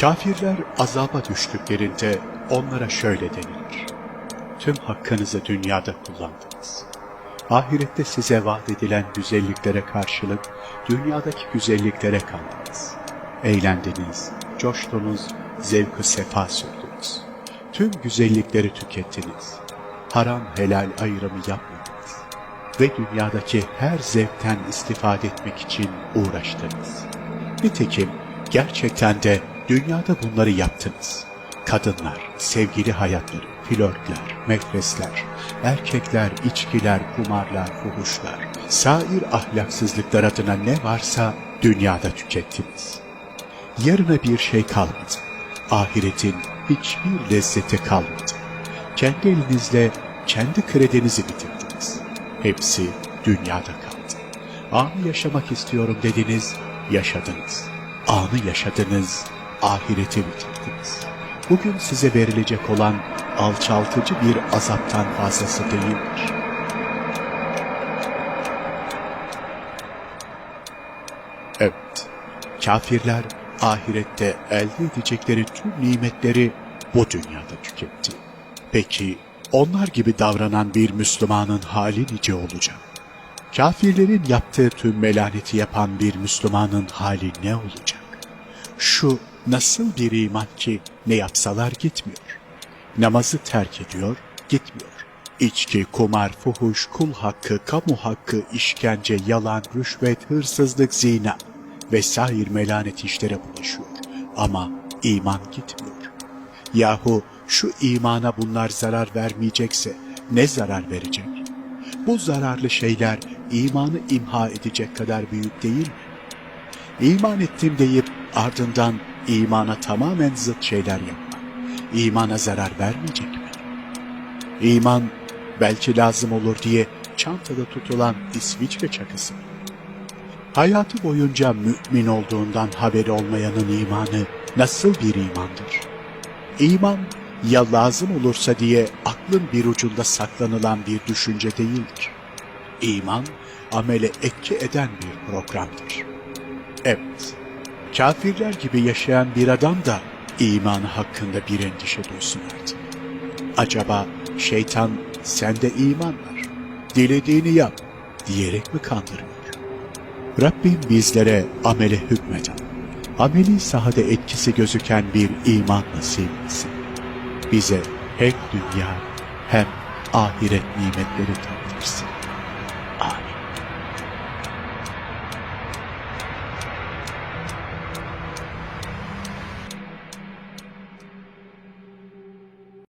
Kafirler azaba düştüklerinde onlara şöyle denilir. Tüm hakkınızı dünyada kullandınız. Ahirette size vaat edilen güzelliklere karşılık dünyadaki güzelliklere kaldınız. Eğlendiniz, coştunuz, zevk-ı sefa sürdünüz. Tüm güzellikleri tükettiniz. Haram helal ayrımı yapmadınız. Ve dünyadaki her zevkten istifade etmek için uğraştınız. Nitekim gerçekten de dünyada bunları yaptınız. Kadınlar, sevgili hayatları, flörtler, mefresler, erkekler, içkiler, kumarlar, fuhuşlar, sair ahlaksızlıklar adına ne varsa dünyada tükettiniz. Yarına bir şey kalmadı. Ahiretin hiçbir lezzeti kalmadı. Kendi elinizle kendi kredinizi bitirdiniz. Hepsi dünyada kaldı. Anı yaşamak istiyorum dediniz, yaşadınız. Anı yaşadınız, ahireti bitirdiniz. Bugün size verilecek olan alçaltıcı bir azaptan fazlası değildir. Evet, kafirler ahirette elde edecekleri tüm nimetleri bu dünyada tüketti. Peki onlar gibi davranan bir Müslümanın hali nice olacak? Kafirlerin yaptığı tüm melaneti yapan bir Müslümanın hali ne olacak? Şu nasıl bir iman ki ne yapsalar gitmiyor. Namazı terk ediyor, gitmiyor. İçki, kumar, fuhuş, kul hakkı, kamu hakkı, işkence, yalan, rüşvet, hırsızlık, zina vesaire melanet işlere bulaşıyor. Ama iman gitmiyor. Yahu şu imana bunlar zarar vermeyecekse ne zarar verecek? Bu zararlı şeyler imanı imha edecek kadar büyük değil mi? İman ettim deyip ardından imana tamamen zıt şeyler yapmak, imana zarar vermeyecek mi? İman belki lazım olur diye çantada tutulan İsviçre çakısı. Hayatı boyunca mümin olduğundan haberi olmayanın imanı nasıl bir imandır? İman ya lazım olursa diye aklın bir ucunda saklanılan bir düşünce değildir. İman, amele etki eden bir programdır. Evet, kafirler gibi yaşayan bir adam da imanı hakkında bir endişe duysun artık. Acaba şeytan sende iman var, dilediğini yap diyerek mi kandırıyor? Rabbim bizlere amele hükmeden, ameli sahada etkisi gözüken bir iman nasip etsin. Bize hem dünya hem ahiret nimetleri tattı.